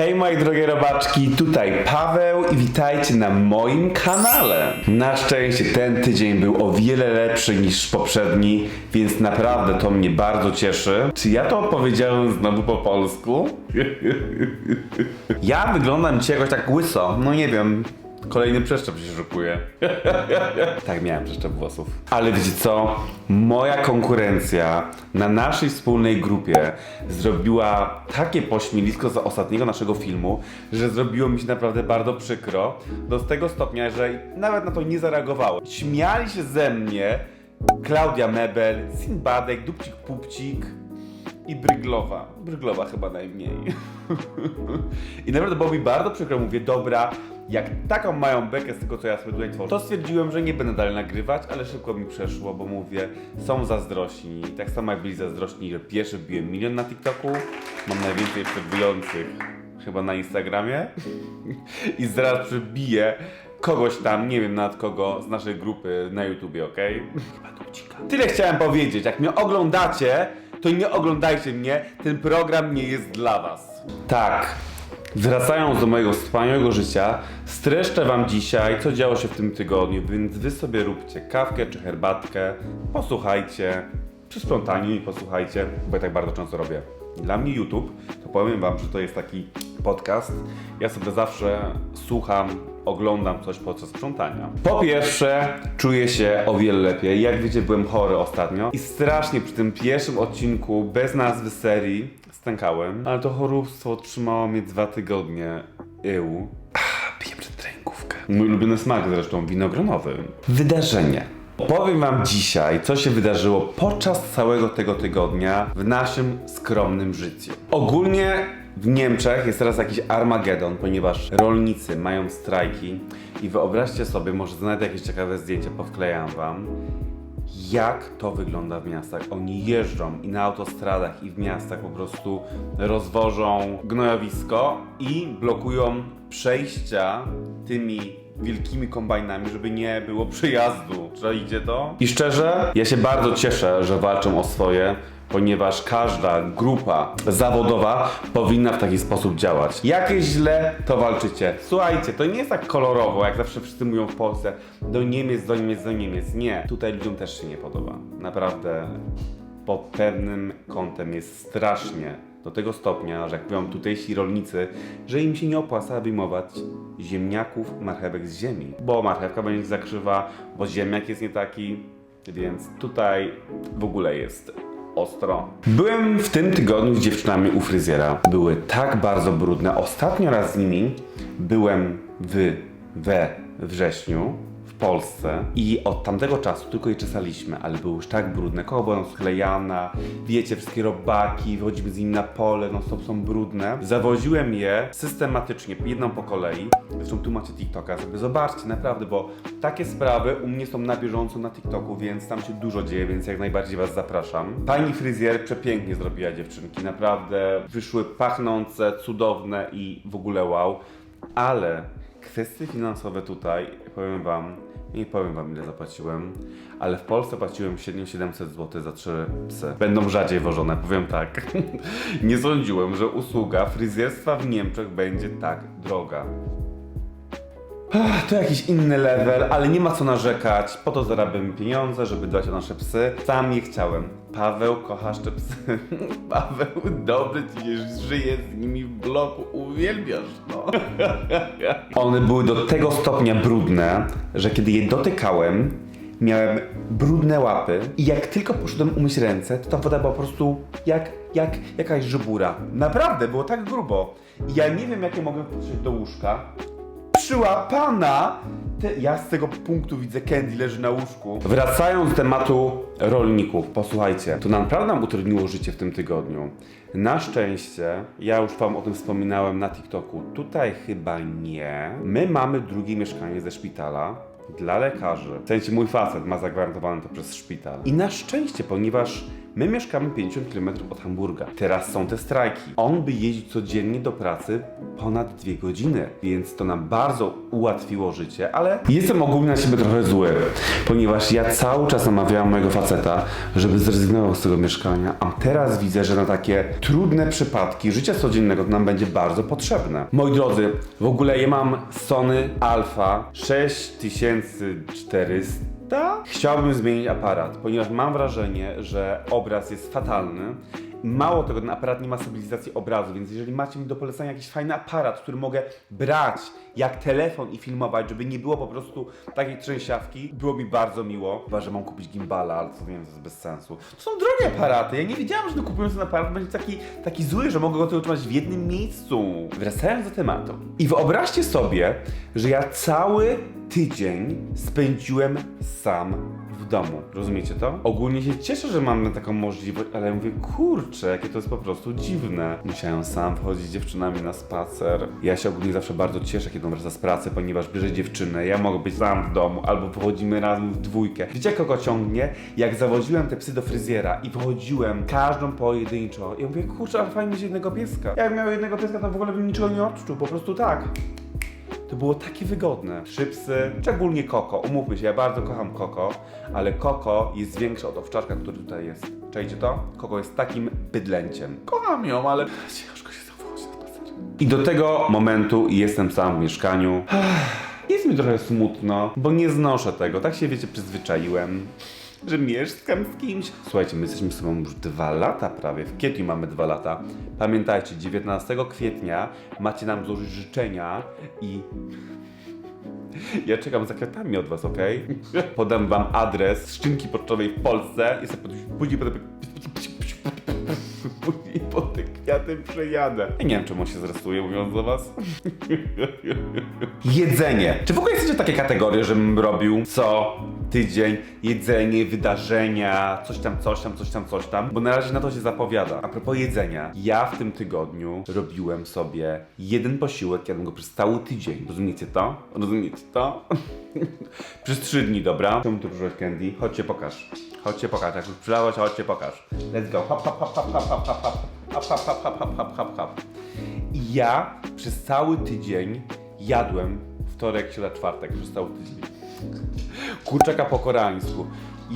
Hej moje drogie robaczki, tutaj Paweł i witajcie na moim kanale. Na szczęście ten tydzień był o wiele lepszy niż poprzedni, więc naprawdę to mnie bardzo cieszy. Czy ja to powiedziałem znowu po polsku? ja wyglądam ci jakoś tak łyso, no nie wiem. Kolejny przeszczep się szykuje. tak, miałem przeszczep włosów. Ale wiecie co? Moja konkurencja na naszej wspólnej grupie zrobiła takie pośmielisko za ostatniego naszego filmu, że zrobiło mi się naprawdę bardzo przykro. Do tego stopnia, że nawet na to nie zareagowało. Śmiali się ze mnie Klaudia Mebel, Sinbadek, Dupcik Pupcik, i Bryglowa. Bryglowa chyba najmniej. I naprawdę było mi bardzo przykro. Mówię, dobra, jak taką mają bekę z tego, co ja sobie tutaj tworzę, to stwierdziłem, że nie będę dalej nagrywać, ale szybko mi przeszło, bo mówię, są zazdrośni. Tak samo jak byli zazdrośni, że pierwszy biłem milion na TikToku, mam najwięcej obserwujących chyba na Instagramie i zaraz przybiję kogoś tam, nie wiem nad kogo, z naszej grupy na YouTubie, okej? Chyba. Tyle chciałem powiedzieć. Jak mnie oglądacie, to nie oglądajcie mnie. Ten program nie jest dla was. Tak. Wracając do mojego wspaniałego życia, streszczę wam dzisiaj, co działo się w tym tygodniu, więc wy sobie róbcie kawkę czy herbatkę, posłuchajcie, przy sprzątaniu i posłuchajcie, bo ja tak bardzo często robię. Dla mnie YouTube, to powiem wam, że to jest taki podcast. Ja sobie zawsze słucham, oglądam coś podczas sprzątania. Po pierwsze, czuję się o wiele lepiej. Jak wiecie, byłem chory ostatnio i strasznie przy tym pierwszym odcinku bez nazwy serii stękałem, ale to choróbstwo trzymało mnie dwa tygodnie. Ach, piję przed trenkówkę. Mój ulubiony smak zresztą, winogronowy. Wydarzenie. Powiem Wam dzisiaj, co się wydarzyło podczas całego tego tygodnia w naszym skromnym życiu. Ogólnie w Niemczech jest teraz jakiś Armagedon, ponieważ rolnicy mają strajki i wyobraźcie sobie, może znajdę jakieś ciekawe zdjęcia, powklejam Wam, jak to wygląda w miastach. Oni jeżdżą i na autostradach, i w miastach po prostu rozwożą gnojowisko i blokują przejścia tymi wielkimi kombajnami, żeby nie było przejazdu. Czaicie to? I szczerze, ja się bardzo cieszę, że walczą o swoje, ponieważ każda grupa zawodowa powinna w taki sposób działać. Jak jest źle, to walczycie. Słuchajcie, to nie jest tak kolorowo, jak zawsze wszyscy mówią w Polsce, do Niemiec, do Niemiec, do Niemiec. Nie, tutaj ludziom też się nie podoba. Naprawdę pod pewnym kątem jest strasznie. Do tego stopnia, że jak mówią tutejsi rolnicy, że im się nie opłaca wyjmować ziemniaków, marchewek z ziemi. Bo marchewka będzie za krzywa, bo ziemniak jest nie taki, więc tutaj w ogóle jest ostro. Byłem w tym tygodniu z dziewczynami u fryzjera. Były tak bardzo brudne. Ostatnio raz z nimi byłem w, we wrześniu Polsce i od tamtego czasu tylko je czesaliśmy, ale były już tak brudne. Koło sklejana, wiecie, wszystkie robaki, wychodzimy z nimi na pole, no stop są brudne. Zawoziłem je systematycznie, jedną po kolei. Zresztą tu macie TikToka, sobie zobaczcie, naprawdę, bo takie sprawy u mnie są na bieżąco na TikToku, więc tam się dużo dzieje, więc jak najbardziej Was zapraszam. Pani fryzjer przepięknie zrobiła dziewczynki, naprawdę wyszły pachnące, cudowne i w ogóle wow, ale kwestie finansowe tutaj, powiem Wam, nie powiem Wam ile zapłaciłem, ale w Polsce płaciłem średnio 700 zł za trzy psy. Będą rzadziej wożone, powiem tak. nie sądziłem, że usługa fryzjerstwa w Niemczech będzie tak droga. To jakiś inny level, ale nie ma co narzekać. Po to zarabiam pieniądze, żeby dbać o nasze psy. Sam nie chciałem. Paweł, kochasz te psy. Paweł, dobry ci jest, żyje z nimi w bloku, uwielbiasz no. One były do tego stopnia brudne, że kiedy je dotykałem, miałem brudne łapy i jak tylko poszedłem umyć ręce, to ta woda była po prostu jak, jak jakaś żubura. Naprawdę, było tak grubo. I ja nie wiem, jakie mogłem podejść do łóżka, przyłapana. Te, ja z tego punktu widzę Candy leży na łóżku. Wracając do tematu rolników, posłuchajcie, to naprawdę nam utrudniło życie w tym tygodniu. Na szczęście, ja już wam o tym wspominałem na TikToku, tutaj chyba nie. My mamy drugie mieszkanie ze szpitala dla lekarzy. W sensie mój facet ma zagwarantowane to przez szpital. I na szczęście, ponieważ my mieszkamy 50 km od Hamburga. Teraz są te strajki. On by jeździł codziennie do pracy ponad dwie godziny, więc to nam bardzo ułatwiło życie, ale jestem ogólnie na siebie trochę zły, ponieważ ja cały czas namawiałam mojego faceta, żeby zrezygnował z tego mieszkania, a teraz widzę, że na takie trudne przypadki życia codziennego to nam będzie bardzo potrzebne. Moi drodzy, w ogóle ja mam Sony Alpha 6400 Chciałbym zmienić aparat, ponieważ mam wrażenie, że obraz jest fatalny. Mało tego, ten aparat nie ma stabilizacji obrazu, więc jeżeli macie mi do polecenia jakiś fajny aparat, który mogę brać jak telefon i filmować, żeby nie było po prostu takiej trzęsiawki, było mi bardzo miło. Chyba, że mam kupić gimbala, ale to wiem, to jest bez sensu. To są drogie aparaty, ja nie wiedziałam, że kupując ten aparat będzie taki, taki zły, że mogę go tylko trzymać w jednym miejscu. Wracając do tematu. I wyobraźcie sobie, że ja cały tydzień spędziłem sam w domu. Rozumiecie to? Ogólnie się cieszę, że mam taką możliwość, ale mówię, kurczę, jakie to jest po prostu dziwne. Musiałem sam wchodzić z dziewczynami na spacer. Ja się ogólnie zawsze bardzo cieszę, kiedy wraca z pracy, ponieważ bierze dziewczynę, ja mogę być sam w domu, albo wychodzimy razem w dwójkę. Wiecie, jak kogo ciągnie? Jak zawoziłem te psy do fryzjera i wychodziłem każdą pojedynczo. Ja mówię, kurczę, ale fajnie mieć jednego pieska. Jakbym miał jednego pieska, to w ogóle bym niczego nie odczuł, po prostu tak. To było takie wygodne. Trzy psy, szczególnie Koko. Umówmy się, ja bardzo kocham Koko, ale Koko jest większa od owczaczka, który tutaj jest. Czajcie to? Koko jest takim bydlęciem. Kocham ją, ale ciężko się zawołać na. I do tego momentu jestem sam w mieszkaniu. Jest mi trochę smutno, bo nie znoszę tego. Tak się, wiecie, przyzwyczaiłem że mieszkam z kimś. Słuchajcie, my jesteśmy z sobą już dwa lata prawie. W kwietniu mamy dwa lata. Pamiętajcie, 19 kwietnia macie nam złożyć życzenia i ja czekam za kwiatami od was, ok? Podam wam adres skrzynki pocztowej w Polsce i sobie później potem później po te kwiaty przejadę. Ja nie wiem, czemu się zresuje, mówiąc do was. jedzenie. Czy w ogóle jesteście takie kategorie, żebym robił co tydzień jedzenie, wydarzenia, coś tam, coś tam, coś tam, coś tam? Bo na razie na to się zapowiada. A propos jedzenia, ja w tym tygodniu robiłem sobie jeden posiłek, jadłem go przez cały tydzień. Rozumiecie to? Rozumiecie to? przez trzy dni, dobra? Czemu tu użyłeś candy? Chodźcie, pokaż. Chodźcie, pokaż. Jak już przylałeś, chodźcie, pokaż. Let's go. Hop, hop, hop, hop, hop, hop, hop. Hop, hop, hop, hop, hop, hop, hop, hop. I ja przez cały tydzień jadłem wtorek, środa, czwartek, przez cały tydzień. Kurczaka po koreańsku.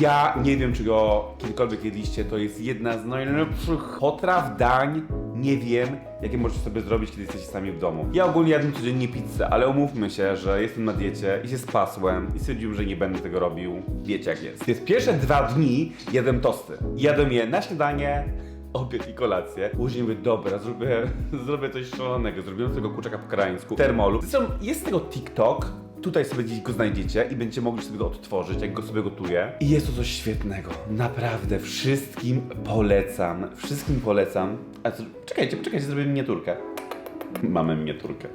Ja nie wiem, czy go kiedykolwiek jedliście, to jest jedna z najlepszych potraw, dań, nie wiem, jakie możecie sobie zrobić, kiedy jesteście sami w domu. Ja ogólnie jadłem codziennie pizzę, ale umówmy się, że jestem na diecie i się spasłem i stwierdziłem, że nie będę tego robił. Wiecie jak jest. Więc pierwsze dwa dni jadłem tosty. Jadłem je na śniadanie, obiad i kolację. Później mówię, dobra, zrobię, zrobię coś szalonego. Zrobiłem tego kurczaka po koreańsku. w Termolu. Zresztą jest tego TikTok. Tutaj sobie gdzieś go znajdziecie i będziecie mogli sobie go odtworzyć, jak go sobie gotuję. I jest to coś świetnego. Naprawdę, wszystkim polecam. Wszystkim polecam. A co, czekajcie, czekajcie, zrobię miniaturkę. Mamy miniaturkę.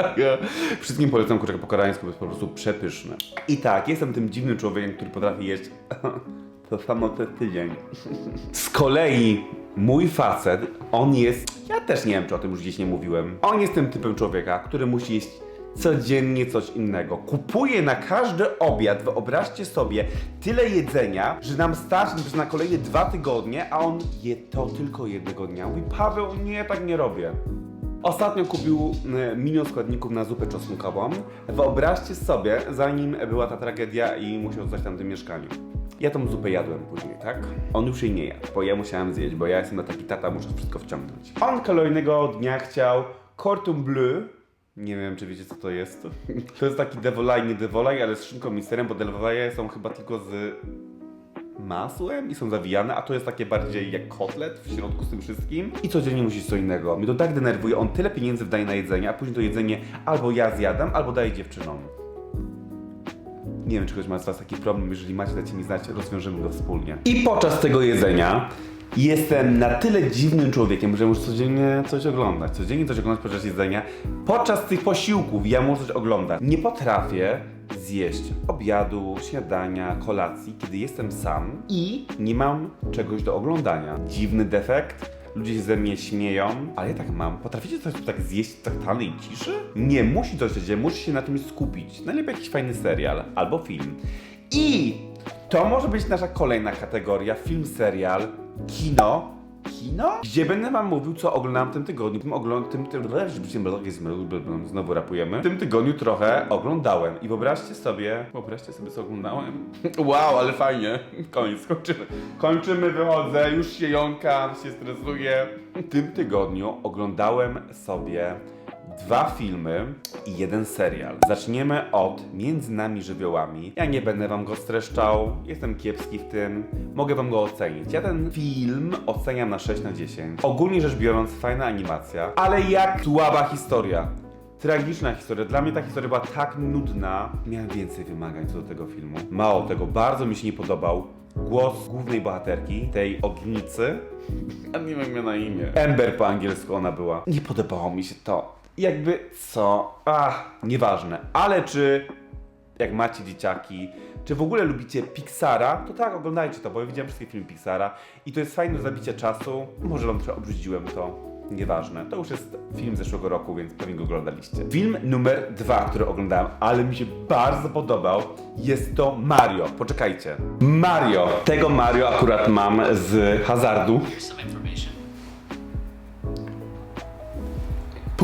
Wszystkim polecam kurczaka po koreańsku, bo jest po prostu przepyszne. I tak, jestem tym dziwnym człowiekiem, który potrafi jeść to samo co tydzień. Z kolei mój facet, on jest. Ja też nie wiem, czy o tym już gdzieś nie mówiłem. On jest tym typem człowieka, który musi jeść codziennie coś innego. Kupuje na każdy obiad, wyobraźcie sobie, tyle jedzenia, że nam starczy na kolejne dwa tygodnie, a on je to tylko jednego dnia. Mówi, Paweł, nie, tak nie robię. Ostatnio kupił milion składników na zupę czosnkową. Wyobraźcie sobie, zanim była ta tragedia i musiał zostać tam w tym mieszkaniu. Ja tą zupę jadłem później, tak? On już jej nie jadł, bo ja musiałem zjeść, bo ja jestem na taki tata, muszę wszystko wciągnąć. On kolejnego dnia chciał cordon bleu. Nie wiem, czy wiecie, co to jest. To jest taki devolaj, nie devolaj, ale z szynką i serem, bo devolaj są chyba tylko z masłem i są zawijane, a to jest takie bardziej jak kotlet w środku z tym wszystkim. I codziennie musi co innego. Mnie to tak denerwuje, on tyle pieniędzy wdaje na jedzenie, a później to jedzenie albo ja zjadam, albo daję dziewczynom. Nie wiem, czy ktoś ma z Was taki problem, jeżeli macie, dajcie mi znać, rozwiążemy go wspólnie. I podczas tego jedzenia jestem na tyle dziwnym człowiekiem, że muszę codziennie coś oglądać. Codziennie coś oglądać podczas jedzenia. Podczas tych posiłków ja muszę coś oglądać. Nie potrafię zjeść obiadu, śniadania, kolacji, kiedy jestem sam i nie mam czegoś do oglądania. Dziwny defekt. Ludzie się ze mnie śmieją, ale ja tak mam. Potraficie coś tak zjeść w totalnej ciszy? Nie, musi coś się dzieje, musi się na czymś skupić. Najlepiej jakiś fajny serial albo film. I to może być nasza kolejna kategoria, film, serial, kino kino, gdzie będę wam mówił, co oglądam w tym tygodniu. Tym oglądam, tym, tym, znowu rapujemy. W tym tygodniu trochę oglądałem i wyobraźcie sobie, wyobraźcie sobie, co oglądałem. Wow, ale fajnie. Koniec, kończymy. Kończymy, wychodzę, już się jąkam, się stresuję. W tym tygodniu oglądałem sobie dwa filmy i jeden serial. Zaczniemy od Między nami żywiołami. Ja nie będę wam go streszczał, jestem kiepski w tym, mogę wam go ocenić. Ja ten film oceniam na 6 na 10. Ogólnie rzecz biorąc, fajna animacja, ale jak słaba historia. Tragiczna historia. Dla mnie ta historia była tak nudna. Miałem więcej wymagań co do tego filmu. Mało tego, bardzo mi się nie podobał głos głównej bohaterki, tej ognicy. A nie wiem jak na imię. Ember po angielsku ona była. Nie podobało mi się to. Jakby co? Ach, nieważne. Ale czy jak macie dzieciaki, czy w ogóle lubicie Pixara, to tak, oglądajcie to, bo ja widziałem wszystkie filmy Pixara i to jest fajne do zabicia czasu. Może wam trochę obrzydziłem to. Nieważne. To już jest film zeszłego roku, więc pewnie go oglądaliście. Film numer dwa, który oglądałem, ale mi się bardzo podobał, jest to Mario. Poczekajcie. Mario. Tego Mario akurat mam z hazardu.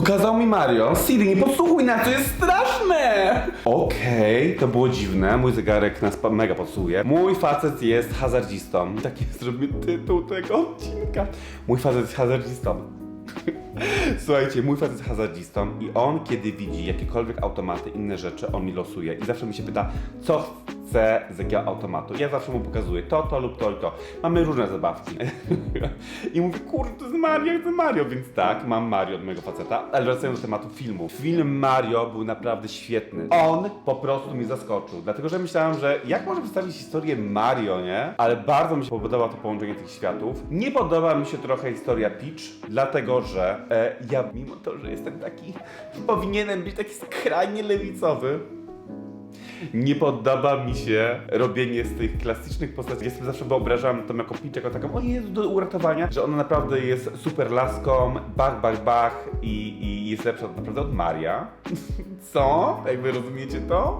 Pokazał mi Mario. Siri, nie podsłuchuj nas, to jest straszne! Okej, to było dziwne. Mój zegarek nas mega podsłuchuje. Mój facet jest hazardzistą. Taki zrobimy tytuł tego odcinka. Mój facet jest hazardzistą. Słuchajcie, mój facet jest hazardzistą i on kiedy widzi jakiekolwiek automaty, inne rzeczy, on mi losuje i zawsze mi się pyta, co chce z jakiego automatu. Ja zawsze mu pokazuję to, to lub to i to. Mamy różne zabawki. I mówię, kurde, to jest Mario, to jest Mario, więc tak, mam Mario od mojego faceta. Ale wracając do tematu filmu. Film Mario był naprawdę świetny. On po prostu mnie zaskoczył, dlatego że myślałem, że jak może przedstawić historię Mario, nie? Ale bardzo mi się podobało to połączenie tych światów. Nie podoba mi się trochę historia Peach, dlatego że e, ja mimo to, że jestem taki, powinienem być taki skrajnie lewicowy, nie podoba mi się robienie z tych klasycznych postaci. Ja sobie zawsze wyobrażam tą jako Peach, jako taką, o Jezu, do uratowania, że ona naprawdę jest super laską, bach, bach, bach i, i jest lepsza naprawdę od Maria. Co? Jakby rozumiecie to?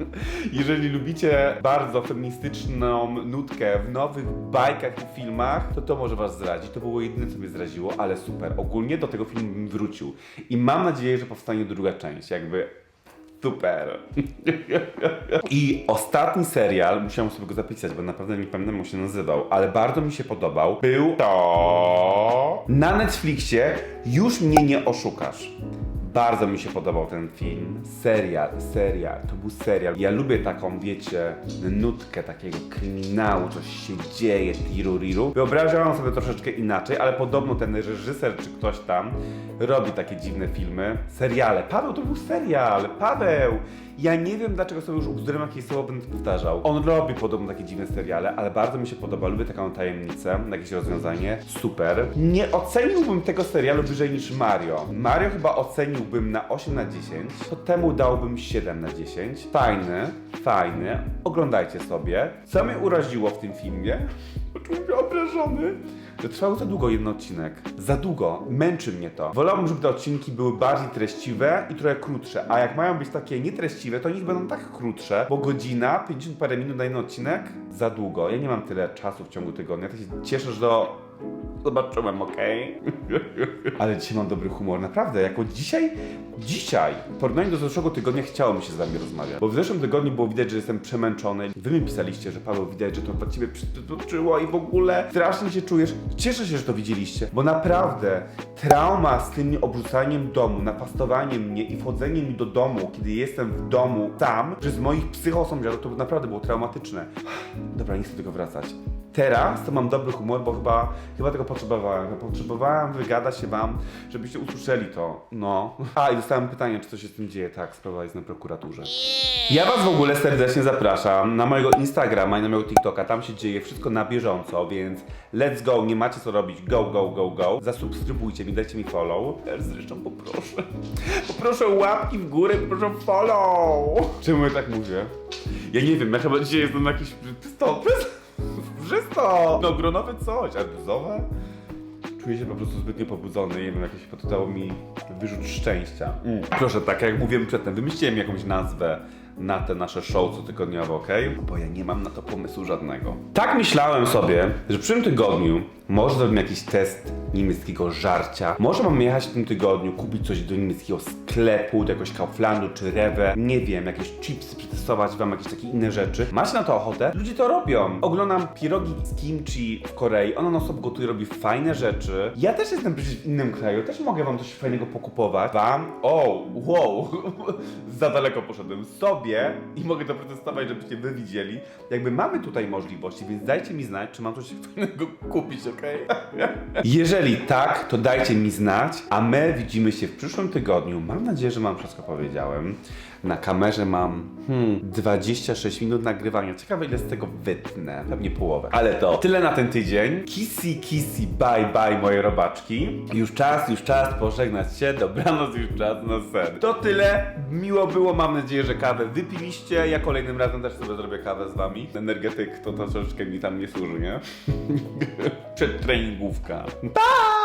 Jeżeli lubicie bardzo feministyczną nutkę w nowych bajkach i filmach, to to może was zrazić. To było jedyne, co mnie zraziło, ale super. Ogólnie do tego filmu bym wrócił. I mam nadzieję, że powstanie druga część. Jakby Super. I ostatni serial, musiałem sobie go zapisać, bo naprawdę nie pamiętam jak się nazywał, ale bardzo mi się podobał. Był to na Netflixie Już mnie nie oszukasz. Bardzo mi się podobał ten film. Serial, serial, to był serial. Ja lubię taką, wiecie, nutkę takiego kryminału, coś się dzieje, tiru riru. Wyobrażałem sobie troszeczkę inaczej, ale podobno ten reżyser czy ktoś tam robi takie dziwne filmy. Seriale. Paweł, to był serial. Paweł! Ja nie wiem, dlaczego sobie już ubzdurem jakieś słowo będę powtarzał. On robi podobno takie dziwne seriale, ale bardzo mi się podoba. Lubię taką tajemnicę, jakieś rozwiązanie. Super. Nie oceniłbym tego serialu wyżej niż Mario. Mario chyba oceniłbym na 8 na 10, to temu dałbym 7 na 10. Fajny, fajny. Oglądajcie sobie. Co mnie uraziło w tym filmie? Poczułem się obrażony. To trwało za długo jeden odcinek. Za długo. Męczy mnie to. Wolałbym, żeby te odcinki były bardziej treściwe i trochę krótsze. A jak mają być takie nietreściwe, to niech będą tak krótsze, bo godzina, 50 parę minut na jeden odcinek? Za długo. Ja nie mam tyle czasu w ciągu tygodnia. Ja się cieszę, że do... Zobaczyłem, okej? Ale dzisiaj mam dobry humor, naprawdę. Jako dzisiaj, dzisiaj, w porównaniu do zeszłego tygodnia chciało mi się z wami rozmawiać. Bo w zeszłym tygodniu było widać, że jestem przemęczony. Wy mi pisaliście, że Paweł widać, że to dla ciebie przytoczyło i w ogóle strasznie się czujesz. Cieszę się, że to widzieliście, bo naprawdę trauma z tym obrzucaniem domu, napastowaniem mnie i wchodzeniem mi do domu, kiedy jestem w domu sam, przez moich psychosąsiadów, to naprawdę było traumatyczne. Dobra, nie chcę tego wracać. Teraz to mam dobry humor, bo chyba, chyba tego potrzebowałem. Potrzebowałem wygadać się wam, żebyście usłyszeli to. No. A, i dostałem pytanie, czy coś się z tym dzieje. Tak, sprawa jest na prokuraturze. Ja was w ogóle serdecznie zapraszam na mojego Instagrama i na mojego TikToka. Tam się dzieje wszystko na bieżąco, więc let's go, nie macie co robić. Go, go, go, go. Zasubskrybujcie mi, dajcie mi follow. Też zresztą poproszę. Poproszę łapki w górę, poproszę follow. Czemu ja tak mówię? Ja nie wiem, ja chyba dzisiaj jestem jakiś 100% Skorzysto! No gronowe coś, arbuzowe? Czuję się po prostu zbytnio pobudzony, nie wiem, jakieś poddało mi wyrzut szczęścia. Mm. Proszę, tak jak mówiłem przedtem, wymyśliłem jakąś nazwę na te nasze show cotygodniowe, ok? Bo ja nie mam na to pomysłu żadnego. Tak myślałem sobie, że w przyszłym tygodniu może zrobimy jakiś test niemieckiego żarcia. Może mamy jechać w tym tygodniu, kupić coś do niemieckiego sklepu, do jakiegoś Kauflandu czy Rewe. Nie wiem, jakieś chipsy przetestować wam, jakieś takie inne rzeczy. Macie na to ochotę? Ludzie to robią. Oglądam pierogi z kimchi w Korei. Ona non stop gotuje, robi fajne rzeczy. Ja też jestem przecież w innym kraju, też mogę wam coś fajnego pokupować. Wam? O, wow, za daleko poszedłem sobie i mogę to przetestować, żebyście wy widzieli. Jakby mamy tutaj możliwości, więc dajcie mi znać, czy mam coś fajnego kupić, Jeżeli tak, to dajcie mi znać, a my widzimy się w przyszłym tygodniu. Mam nadzieję, że mam wszystko powiedziałem. Na kamerze mam hmm, 26 minut nagrywania. Ciekawe ile z tego wytnę. Pewnie połowę. Ale to tyle na ten tydzień. Kissy, kissy, bye, bye moje robaczki. Już czas, już czas pożegnać się. Dobranoc, już czas na sen. To tyle. Miło było. Mam nadzieję, że kawę wypiliście. Ja kolejnym razem też sobie zrobię kawę z wami. Energetyk to troszeczkę mi tam nie służy, nie? Przedtreningówka. Pa!